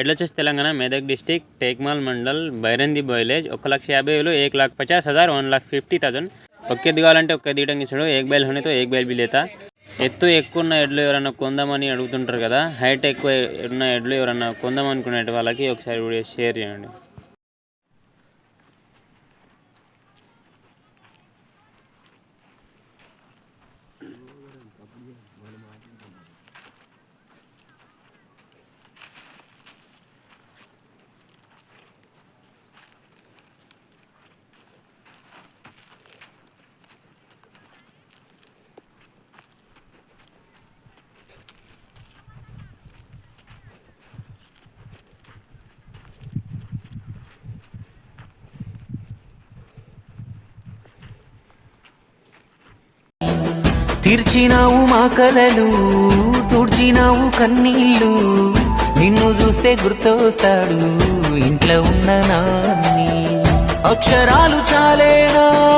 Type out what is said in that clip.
ఎడ్లొచ్చేసి Telangana Medak district Tekmal mandal Bairandi village ఒక లక్ష యాభై వేలు ఏక్ లాక్ పచాస్ హజార్ వన్ లాక్ ఫిఫ్టీ థౌసండ్. ఒకే దిగాలంటే ఒకే దిగడం ఇస్తాడు ఏక్ బైల్ హోనేతో ఏక్ బైల్ బిల్ ఎత్తు ఎక్కువ ఉన్న ఎడ్లు ఎవరన్నా కొందామని అడుగుతుంటారు కదా హైట్ ఎక్కువ ఉన్న ఎడ్లు ఎవరన్నా కొందామనుకునే వాళ్ళకి ఒకసారి వీడియో షేర్ చేయండి. తీర్చినావు మా కలలు తుడిచినావు కన్నీళ్ళు. నిన్ను చూస్తే గుర్తొస్తాడు ఇంట్లో ఉన్న నాన్ని. అక్షరాలు చాలేనా?